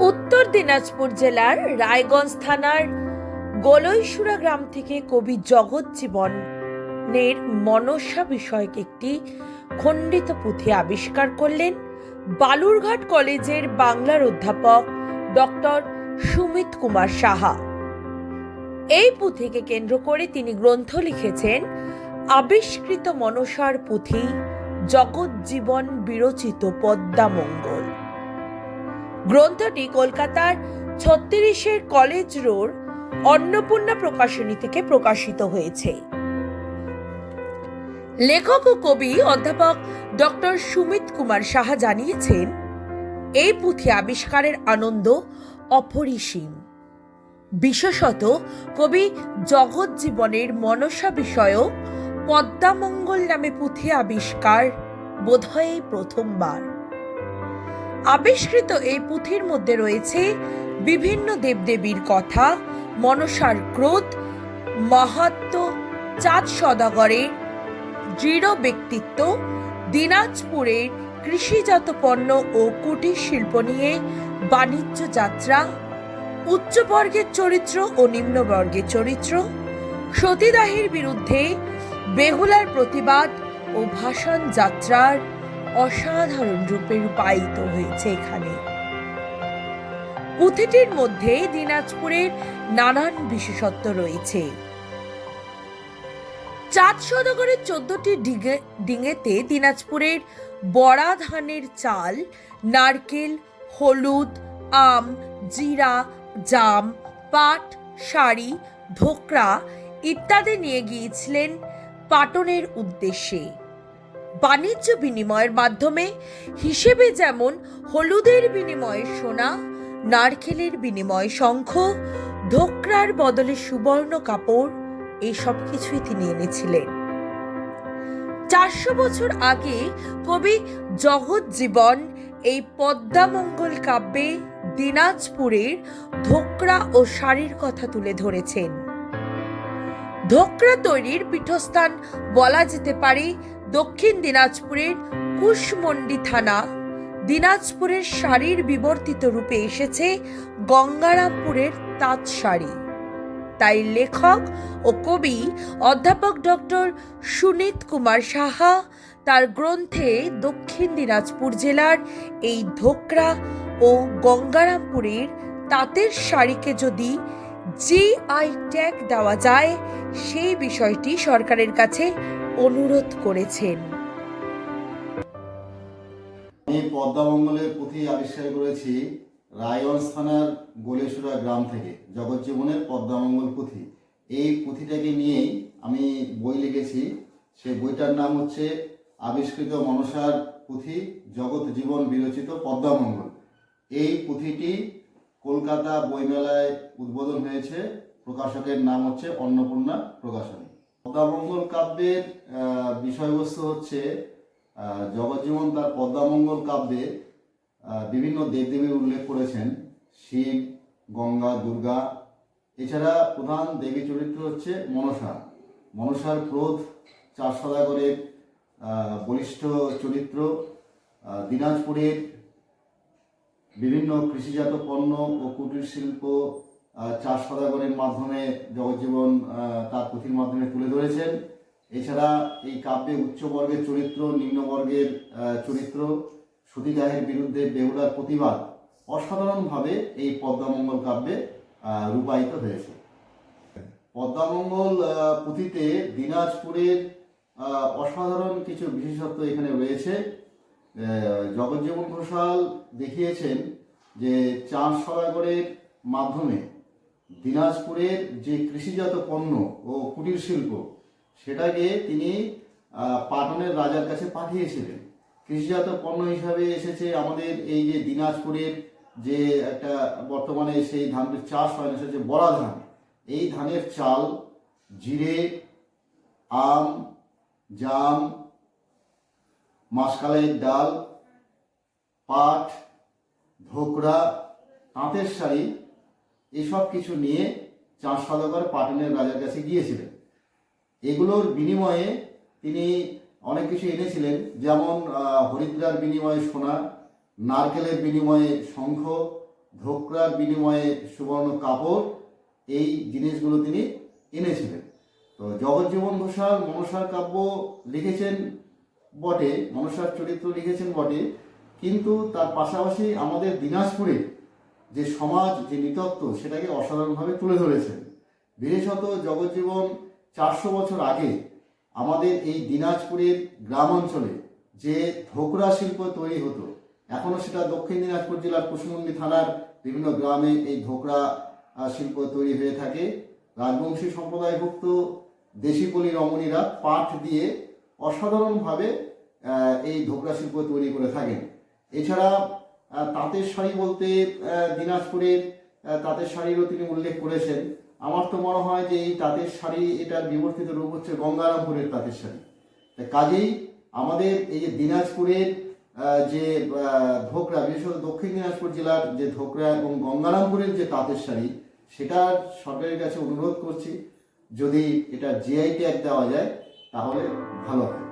উত্তর দিনাজপুর জেলার রায়গঞ্জ থানার গোলইসুরা গ্রাম থেকে কবি জগৎ জীবনের মনসা বিষয়ক একটি খণ্ডিত পুঁথি আবিষ্কার করলেন বালুরঘাট কলেজের বাংলার অধ্যাপক ডক্টর সুমিত কুমার সাহা। এই পুঁথিকে কেন্দ্র করে তিনি গ্রন্থ লিখেছেন আবিষ্কৃত মনসার পুঁথি জগৎ জীবন বিরচিত পদ্মামঙ্গল গ্রন্থটি কলকাতার ছত্রিশের কলেজ রোড, অন্নপূর্ণা প্রকাশনী থেকে প্রকাশিত হয়েছে। লেখক ও কবি অধ্যাপক ডক্টর সুমিত কুমার সাহা জানিয়েছেন, এই পুঁথি আবিষ্কারের আনন্দ অপরিসীম। বিশেষত কবি জগৎ জীবনের মনসা বিষয়ক পদ্মামঙ্গল নামে পুঁথি আবিষ্কার বোধহয় প্রথমবার। আবিষ্কৃত এই পুঁথির মধ্যে রয়েছে বিভিন্ন দেবদেবীর কথা, মনসার ক্রোধ, মাহাত্ম, চাঁদ সদাগরের দৃঢ় ব্যক্তিত্ব দিনাজপুরের কৃষিজাত পণ্য ও কুটির শিল্প নিয়ে বাণিজ্য যাত্রা, উচ্চবর্গের চরিত্র ও নিম্নবর্গের চরিত্র, সতীদাহের বিরুদ্ধে বেহুলার প্রতিবাদ ও ভাষণ যাত্রার অসাধারণ রূপে রূপায়িত হয়েছে এখানে। পুঁথিটির মধ্যে দিনাজপুরের নানান বিশেষত্ব রয়েছে। চাঁদ সদাগরের চোদ্দটি ডিঙে ডিঙেতে দিনাজপুরের বড়া ধানের চাল, নারকেল, হলুদ, আম, জিরা, জাম, পাট, শাড়ি ধোকরা ইত্যাদি নিয়ে গিয়েছিলেন পাটনের উদ্দেশ্যে। বাণিজ্য বিনিময়ের মাধ্যমে, হিসেবে যেমন হলুদের বিনিময়ে সোনা, নারকেলের বিনিময়ে শঙ্খ, ধোকরার বদলে সুবর্ণ কাপড় এই সব কিছুই তিনি এনেছিলেন। চারশো বছর আগে কবি জগৎ জীবন এই পদ্মামঙ্গল কাব্যে দিনাজপুরের ধোকরা ও শাড়ির কথা তুলে ধরেছেন। ধোকরা তৈরির পীঠস্থান বলা যেতে পারে দক্ষিণ দিনাজপুরের কুশমন্ডি থানা, দিনাজপুরের শাড়ির বিবর্তিত রূপে এসেছে গঙ্গারামপুরের তাঁত শাড়ি। তাই লেখক ও কবি অধ্যাপক ডক্টর সুনীত কুমার সাহা তার গ্রন্থে দক্ষিণ দিনাজপুর জেলার এই ধোকরা ও গঙ্গারামপুরের তাঁতের শাড়িকে যদি জিআই ট্যাগ দেওয়া যায়, সেই বিষয়টি সরকারের কাছে অনুরোধ করেছেন। আমি পদ্মামঙ্গলের পুঁথি আবিষ্কার করেছি রায়গঞ্জ থানার গোলেশ্বরা গ্রাম থেকে, জগজ্জীবনের পদ্মামঙ্গল পুঁথি। এই পুঁথিটাকে নিয়েই আমি বই লিখেছি। সেই বইটার নাম হচ্ছে আবিষ্কৃত মনসার পুঁথি জগৎ জীবন বিরচিত পদ্মামঙ্গল। এই পুঁথিটি কলকাতা বইমেলায় উদ্বোধন হয়েছে। প্রকাশকের নাম হচ্ছে অন্নপূর্ণা প্রকাশনী। পদ্মামঙ্গল কাব্যের বিষয়বস্তু হচ্ছে জগজ্জীবন তার পদ্মামঙ্গল কাব্যে বিভিন্ন দেবদেবীর উল্লেখ করেছেন। শিব, গঙ্গা, দুর্গা। এছাড়া প্রধান দেবী চরিত্র হচ্ছে মনসা। মনসার ক্রোধ চার সদাগরের বলিষ্ঠ চরিত্র। দিনাজপুরের বিভিন্ন কৃষিজাত পণ্য ও কুটির শিল্প চার সদাগরের মাধ্যমে জগজ্জীবন তার পুঁথির মাধ্যমে তুলে ধরেছেন। এছাড়া এই কাব্যে উচ্চবর্গের চরিত্র, নিম্নবর্গের চরিত্র, সতীদাহের বিরুদ্ধে বেহুলার প্রতিবাদ অসাধারণভাবে এই পদ্মামঙ্গল কাব্যে রূপায়িত হয়েছে। পদ্মামঙ্গল পুঁথিতে দিনাজপুরের অসাধারণ কিছু বিশেষত্ব এখানে রয়েছে। জগজ্জীবন ঘোষাল দেখিয়েছেন যে চাঁদ সদাগরের মাধ্যমে দিনাজপুরের যে কৃষিজাত পণ্য ও কুটির শিল্প, সেটাকে তিনি পাটনের রাজার কাছে পাঠিয়েছিলেন। কৃষিজাত পণ্য হিসাবে এসেছে আমাদের এই যে দিনাজপুরের যে একটা বর্তমানে সেই ধানটির চাষ হয় না, সেটা হচ্ছে বড়া ধান। এই ধানের চাল, জিরে, আম, জাম মাসকালের ডাল, পাট, ধোকরা, তাঁতের শাড়ি এসব কিছু নিয়ে চাঁদ সদাগর পাটনের রাজার কাছে গিয়েছিলেন। এগুলোর বিনিময়ে তিনি অনেক কিছু এনেছিলেন, যেমন হরিদ্রার বিনিময়ে সোনা, নারকেলের বিনিময়ে শঙ্খ, ধোকরার বিনিময়ে সুবর্ণ কাপড়, এই জিনিসগুলো তিনি এনেছিলেন। তো জগজ্জীবন ঘোষাল মনসার কাব্য লিখেছেন বটে, মনসার চরিত্র লিখেছেন বটে, কিন্তু তার পাশাপাশি আমাদের দিনাজপুরে যে সমাজ, যে নৃতত্ব, সেটাকে অসাধারণভাবে তুলে ধরেছেন। বিশেষত জগজ্জীবন চারশো বছর আগে আমাদের এই দিনাজপুরের গ্রাম অঞ্চলে যে ধোকরা শিল্প তৈরি হতো এখনও সেটা দক্ষিণ দিনাজপুর জেলার কুশমন্ডি থানার বিভিন্ন গ্রামে এই ধোকরা শিল্প তৈরি হয়ে থাকে। রাজবংশী সম্প্রদায়ভুক্ত দেশিপলি রমণীরা পাট দিয়ে অসাধারণভাবে এই ধোকরা শিল্প তৈরি করে থাকেন। এছাড়া তাঁতের শাড়ি বলতে দিনাজপুরের তাঁতের শাড়িরও তিনি উল্লেখ করেছেন। আমার তো মনে হয় যে এই তাঁতের শাড়ি এটার বিবর্তিত রূপ হচ্ছে গঙ্গারামপুরের তাঁতের শাড়ি। কাজেই আমাদের এই যে দিনাজপুরের যে ধোকরা বিশেষত দক্ষিণ দিনাজপুর জেলার যে ধোকরা এবং গঙ্গারামপুরের যে তাঁতের শাড়ি সেটা সরকারের কাছে অনুরোধ করছি, যদি এটা জিআই ট্যাগ দেওয়া যায়, তাহলে ভালো হয়।